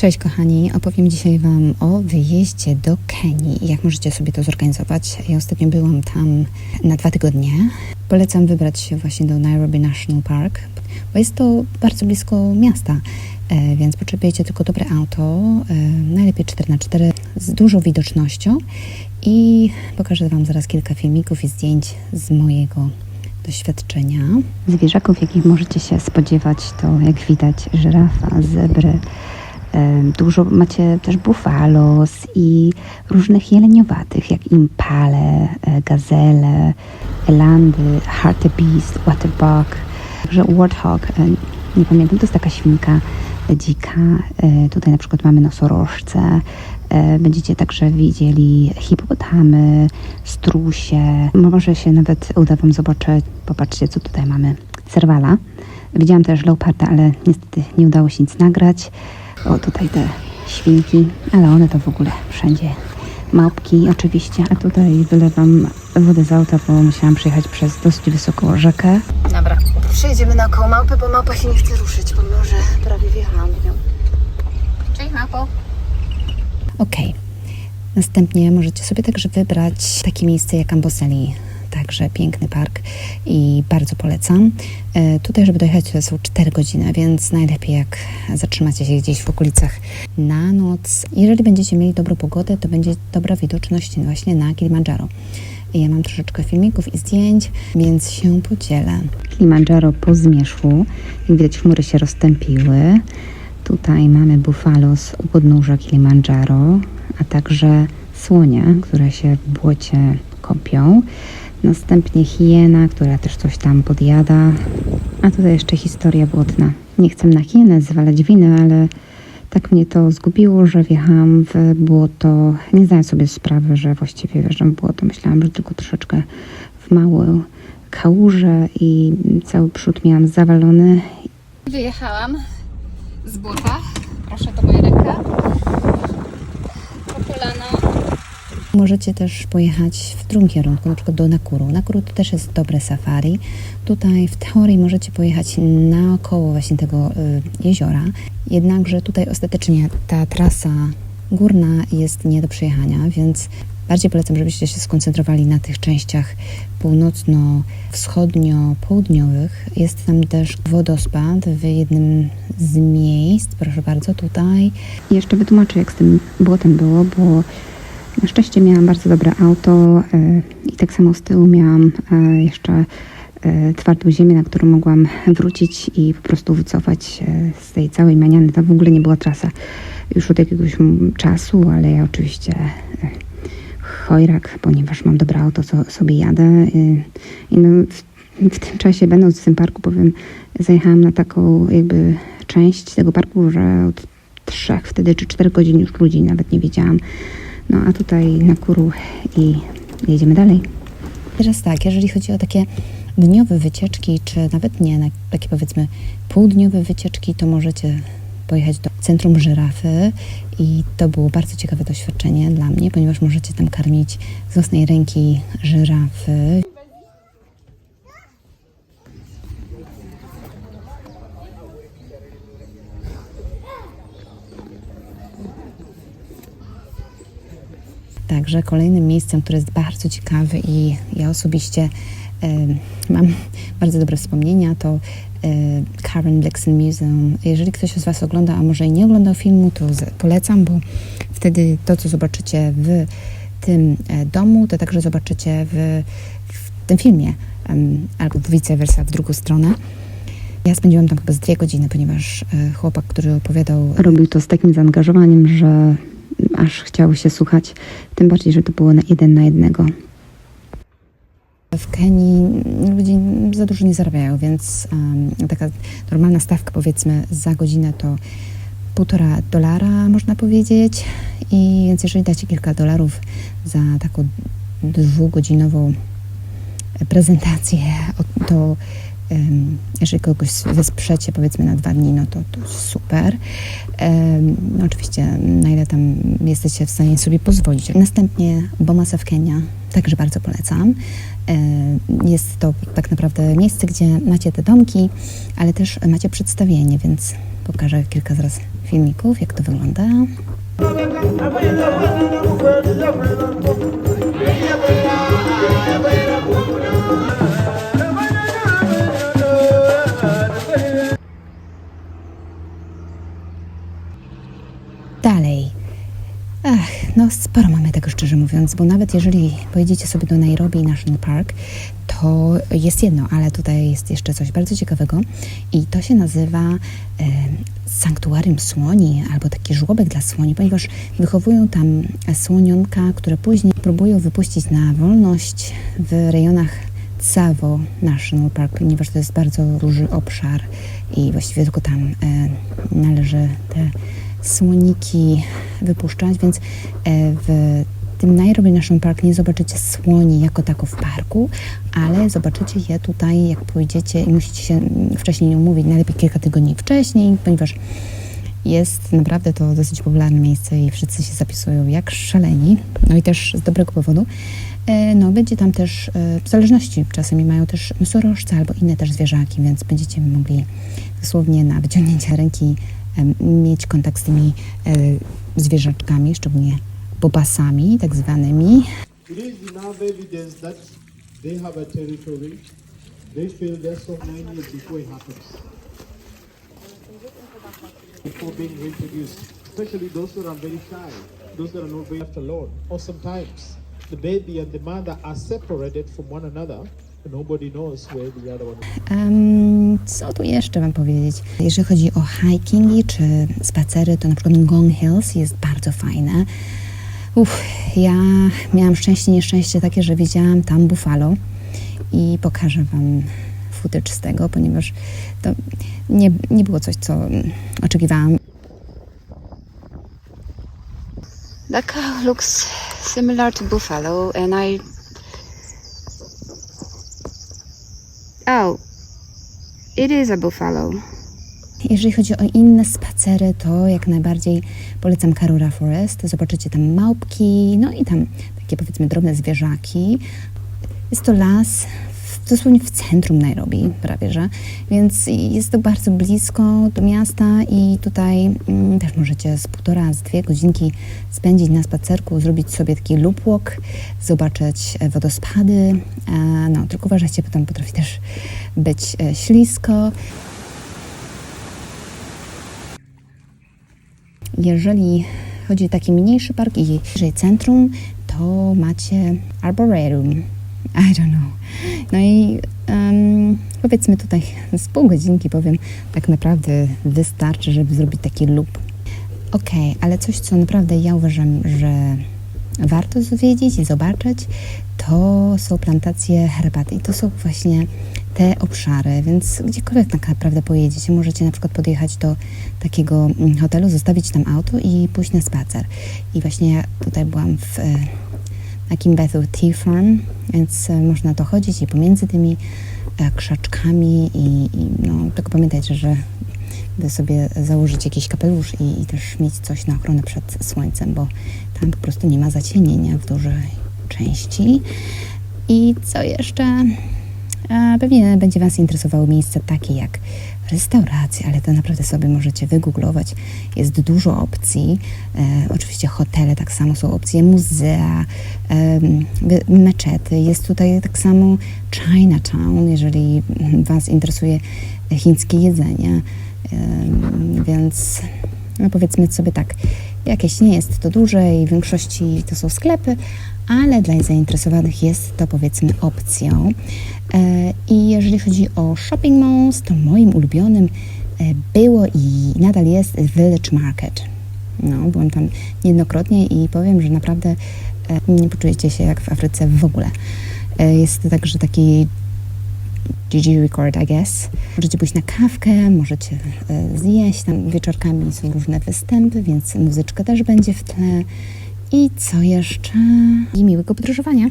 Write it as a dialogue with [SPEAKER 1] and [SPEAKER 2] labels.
[SPEAKER 1] Cześć kochani, opowiem dzisiaj Wam o wyjeździe do Kenii i jak możecie sobie to zorganizować. Ja ostatnio byłam tam na dwa tygodnie. Polecam wybrać się właśnie do Nairobi National Park, bo jest to bardzo blisko miasta, e, więc potrzebujecie tylko dobre auto, e, najlepiej 4x4 z dużą widocznością i pokażę Wam zaraz kilka filmików i zdjęć z mojego doświadczenia. Zwierzaków, jakich możecie się spodziewać, to jak widać żyrafa, zebry, Dużo macie też bufalos i różnych jeleniowatych, jak impale, e, gazele, elandy, hartebeest, waterbuck, także warthog, e, nie pamiętam, to jest taka świnka e, dzika. Tutaj na przykład mamy nosorożce. Będziecie także widzieli hipopotamy, strusie. Może się nawet uda Wam zobaczyć, popatrzcie co tutaj mamy. Serwala. Widziałam też leoparda, ale niestety nie udało się nic nagrać. O, tutaj te świnki, ale one to w ogóle wszędzie. Małpki oczywiście, a tutaj wylewam wodę z auta, bo musiałam przejechać przez dosyć wysoką rzekę.
[SPEAKER 2] Dobra, przejedziemy naokoło małpy, bo małpa się nie chce ruszyć, pomimo że prawie wjechałam w nią. Cześć małpo.
[SPEAKER 1] Okej. Następnie możecie sobie także wybrać takie miejsce jak Amboseli. Także piękny park i bardzo polecam. E, tutaj, żeby dojechać, to są 4 godziny, więc najlepiej jak zatrzymacie się gdzieś w okolicach na noc. Jeżeli będziecie mieli dobrą pogodę, to będzie dobra widoczność właśnie na Kilimandżaro. Ja mam troszeczkę filmików i zdjęć, więc się podzielę. Kilimandżaro po zmierzchu. Jak widać, chmury się rozstąpiły. Tutaj mamy bufalos u podnóża Kilimandżaro, a także słonie, które się w błocie kopią. Następnie hiena, która też coś tam podjada. A tutaj jeszcze historia błotna. Nie chcę na hienę zwalać winy, ale tak mnie to zgubiło, że wjechałam w błoto, nie zdając sobie sprawy, że właściwie wjeżdżam w błoto. Myślałam, że tylko troszeczkę w małą kałużę i cały przód miałam zawalony
[SPEAKER 2] Wyjechałam z błota. Proszę, to moja ręka. Po kolano.
[SPEAKER 1] Możecie też pojechać w drugim kierunku, na przykład do Nakuru. Nakuru to też jest dobre safari. Tutaj w teorii możecie pojechać naokoło właśnie tego y, jeziora. Jednakże tutaj ostatecznie ta trasa górna jest nie do przejechania, więc bardziej polecam, żebyście się skoncentrowali na tych częściach północno-wschodnio-południowych. Jest tam też wodospad w jednym z miejsc. Proszę bardzo, tutaj. Jeszcze wytłumaczę, jak z tym błotem było, bo na szczęście miałam bardzo dobre auto e, i tak samo z tyłu miałam e, jeszcze e, twardą ziemię, na którą mogłam wrócić i po prostu wycofać z tej całej maniany. To w ogóle nie była trasa już od jakiegoś czasu, ale ja oczywiście chojrak, ponieważ mam dobre auto, co sobie jadę. I no, w, w tym czasie, będąc w tym parku, powiem, zajechałam na taką jakby część tego parku, że od trzech wtedy czy czterech godzin już ludzi nawet nie wiedziałam. No a tutaj na kuru i jedziemy dalej. Teraz tak, jeżeli chodzi o takie dniowe wycieczki, czy nawet nie, na takie powiedzmy półdniowe wycieczki, to możecie pojechać do centrum żyrafy i to było bardzo ciekawe doświadczenie dla mnie, ponieważ możecie tam karmić z własnej ręki żyrafy. Także kolejnym miejscem, które jest bardzo ciekawe i ja osobiście e, mam bardzo dobre wspomnienia, to e, Karen Blixen Museum. Jeżeli ktoś z Was ogląda, a może i nie oglądał filmu, to polecam, bo wtedy to, co zobaczycie w tym e, domu, to także zobaczycie w, w tym filmie, albo vice versa, w drugą stronę. Ja spędziłam tam chyba z dwie godziny, ponieważ e, chłopak, który opowiadał, robił to z takim zaangażowaniem, że aż chciało się słuchać. Tym bardziej, że to było na jeden na jednego. W Kenii ludzie za dużo nie zarabiają, więc em, taka normalna stawka powiedzmy za godzinę to półtora dolara można powiedzieć. I więc jeżeli dacie kilka dolarów za taką dwugodzinową prezentację, to jeżeli kogoś wesprzecie powiedzmy na dwa dni, no to, to super. No oczywiście na ile tam jesteście w stanie sobie pozwolić. Następnie Bomasa w Kenia, także bardzo polecam. Jest to tak naprawdę miejsce, gdzie macie te domki, ale też macie przedstawienie, więc pokażę kilka zaraz filmików, jak to wygląda. Szczerze mówiąc, bo nawet jeżeli pojedziecie sobie do Nairobi National Park, to jest jedno, ale tutaj jest jeszcze coś bardzo ciekawego i to się nazywa e, sanktuarium słoni albo taki żłobek dla słoni, ponieważ wychowują tam słonionka, które później próbują wypuścić na wolność w rejonach Tsavo National Park, ponieważ to jest bardzo duży obszar i właściwie tylko tam e, należy te słoniki wypuszczać, więc e, w tym Nairobi National Park nie zobaczycie słoni jako tako w parku, ale zobaczycie je tutaj, jak pójdziecie i musicie się wcześniej umówić, najlepiej kilka tygodni wcześniej, ponieważ jest naprawdę to dosyć popularne miejsce i wszyscy się zapisują jak szaleni, no i też z dobrego powodu. E, No, będzie tam też, e, w zależności, czasami mają też nosorożce albo inne też zwierzaki, więc będziecie mogli dosłownie na wyciągnięcie ręki mieć kontakt z tymi e, zwierzaczkami, szczególnie bobasami, tak zwanymi.
[SPEAKER 3] Before being reintroduced, especially those that are very shy, those that are not very or sometimes the baby and the mother are separated from one another.
[SPEAKER 1] Co tu jeszcze Wam powiedzieć? Jeżeli chodzi o hikingi czy spacery, to na przykład Gong Hills jest bardzo fajne. Uff, ja miałam szczęście, nieszczęście takie, że widziałam tam buffalo i pokażę Wam footage z tego, ponieważ to nie, nie było coś, co oczekiwałam.
[SPEAKER 2] Cow looks similar to buffalo, and I. Oh, it is a buffalo.
[SPEAKER 1] Jeżeli chodzi o inne spacery, to jak najbardziej polecam Karura Forest. Zobaczycie tam małpki, no i tam takie powiedzmy drobne zwierzaki. Jest to las w, dosłownie w centrum Nairobi prawie, że, więc jest to bardzo blisko do miasta i tutaj mm, też możecie z półtora, z dwie godzinki spędzić na spacerku, zrobić sobie taki loop walk, zobaczyć e, wodospady, e, no tylko uważajcie, bo tam potrafi też być e, ślisko. Jeżeli chodzi o taki mniejszy park i bliżej centrum, to macie Arboretum. I don't know. No i em, powiedzmy tutaj z pół godzinki powiem, tak naprawdę wystarczy, żeby zrobić taki loop. Okej, ale coś, co naprawdę ja uważam, że warto zwiedzić i zobaczyć, to są plantacje herbaty. I to są właśnie te obszary, więc gdziekolwiek tak naprawdę pojedziecie, możecie na przykład podjechać do takiego mm, hotelu, zostawić tam auto i pójść na spacer. I właśnie ja tutaj byłam w e, na Kimbethu Tea Farm, więc e, można to chodzić i pomiędzy tymi e, krzaczkami i, i no, tylko pamiętajcie, że by sobie założyć jakiś kapelusz i, i też mieć coś na ochronę przed słońcem, bo tam po prostu nie ma zacienienia w dużej części. I co jeszcze? A pewnie będzie Was interesowały miejsca takie jak restauracje, ale to naprawdę sobie możecie wygooglować. Jest dużo opcji. E, oczywiście hotele tak samo są opcje, muzea, wy- meczety. Jest tutaj tak samo Chinatown, jeżeli Was interesuje chińskie jedzenie. Em, więc no powiedzmy sobie tak, jakieś nie jest to duże i w większości to są sklepy, ale dla zainteresowanych jest to powiedzmy opcją. E, I jeżeli chodzi o shopping malls, to moim ulubionym e, było i nadal jest Village Market. No, byłam tam niejednokrotnie i powiem, że naprawdę e, nie poczujecie się jak w Afryce w ogóle. Jest to także taki GG Record, I guess. Możecie pójść na kawkę, możecie zjeść. Tam wieczorkami są różne występy, więc muzyczka też będzie w tle. I co jeszcze? I miłego podróżowania.